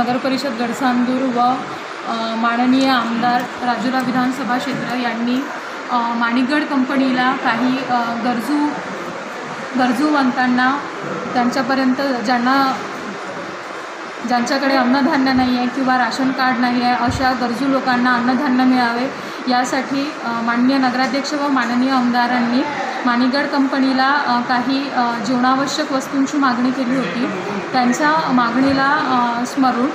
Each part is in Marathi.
नगरपरिषद गडसांदूर व माननीय आमदार राजुरा विधानसभा क्षेत्र यांनी माणिकगड कंपनीला काही गरजू गरजूवंतांना त्यांच्यापर्यंत ज्यांना ज्यांच्याकडे अन्नधान्य नाही आहे किंवा राशन कार्ड नाही आहे अशा गरजू लोकांना अन्नधान्य मिळावे यासाठी माननीय नगराध्यक्ष व माननीय आमदारांनी माणिकगड कंपनीला काही जीवनावश्यक वस्तूंची मागणी केली होती. त्यांच्या मागणीला स्मरून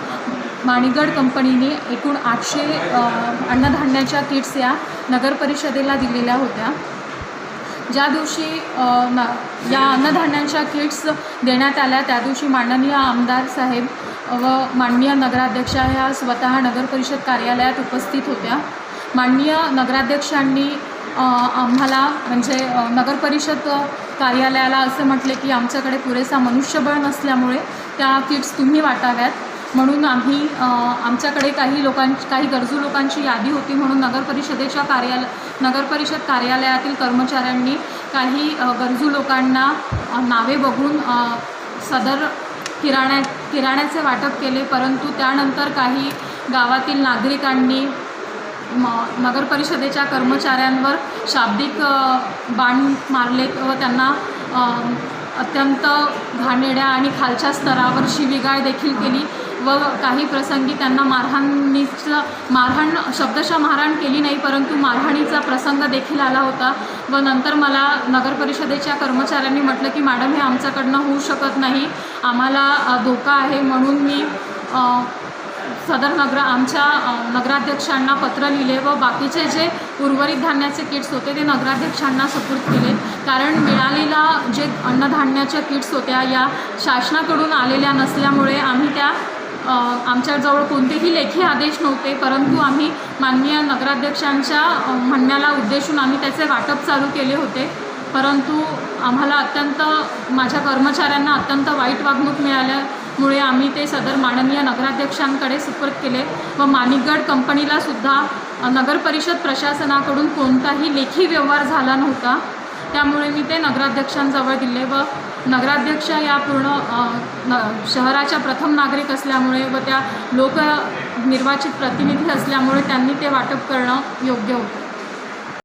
माणिकगड कंपनीने एकूण आठशे अन्नधान्याच्या किट्स या नगर परिषदेला दिलेल्या होत्या. ज्या दिवशी या अन्नधान्यांच्या किट्स देण्यात आल्या त्या दिवशी माननीय आमदार साहेब व माननीय नगराध्यक्षा ह्या स्वतः नगर परिषद कार्यालयात उपस्थित होत्या. माननीय नगराध्यक्षांनी आम्हाला म्हणजे नगरपरिषद कार्यालयाला असं म्हटले की आमच्याकडे पुरेसा मनुष्यबळ नसल्यामुळे त्या किट्स तुम्ही वाटाव्यात. म्हणून आम्ही आमच्याकडे काही लोकां काही गरजू लोकांची यादी होती म्हणून नगरपरिषदेच्या कार्याल नगरपरिषद कार्यालयातील कर्मचाऱ्यांनी काही गरजू लोकांना नावे बघून सदर किराण्या किराण्याचे वाटप केले. परंतु त्यानंतर काही गावातील नागरिकांनी म नगर परिषदेच्या कर्मचाऱ्यांवर शाब्दिक बाण मारले व त्यांना अत्यंत घाणेड्या आणि खालच्या स्तरावर शिवीगाळ देखील केली व काही प्रसंगी त्यांना मारहाणीचं मारहाण शब्दशः मारहाण केली नाही परंतु मारहाणीचा प्रसंग देखील आला होता व नंतर मला नगर परिषदेच्या कर्मचाऱ्यांनी म्हटलं की मॅडम हे आमच्याकडनं होऊ शकत नाही. आम्हाला धोका आहे म्हणून मी सदर नगर आमच्या नगराध्यक्षांना पत्र लिहिले व बाकीचे जे उर्वरित धान्याचे किट्स होते ते नगराध्यक्षांना सुपूर्द केले कारण मिळालेला जे अन्नधान्याच्या किट्स होत्या या शासनाकडून आलेल्या नसल्यामुळे आम्ही त्या आमच्याजवळ कोणतेही लेखी आदेश नव्हते. परंतु आम्ही माननीय नगराध्यक्षांच्या म्हणण्याला उद्देशून आम्ही त्याचे वाटप चालू केले होते. परंतु आम्हाला अत्यंत माझ्या कर्मचाऱ्यांना अत्यंत वाईट वागणूक मिळाल्या. मुळे आम्ही ते सदर माननीय नगराध्यक्षांकडे सुपूर्द केले व माणिकगड कंपनीला सुद्धा प्रशासनाकडून कोणताही लेखी व्यवहार झाला नव्हता. त्यामुळे मी ते नगराध्यक्षांजवळ दिले व नगराध्यक्ष या पूर्ण न शहराच्या प्रथम नागरिक असल्यामुळे व त्या लोक निर्वाचित प्रतिनिधी असल्यामुळे त्यांनी ते वाटप करणं योग्य होतं.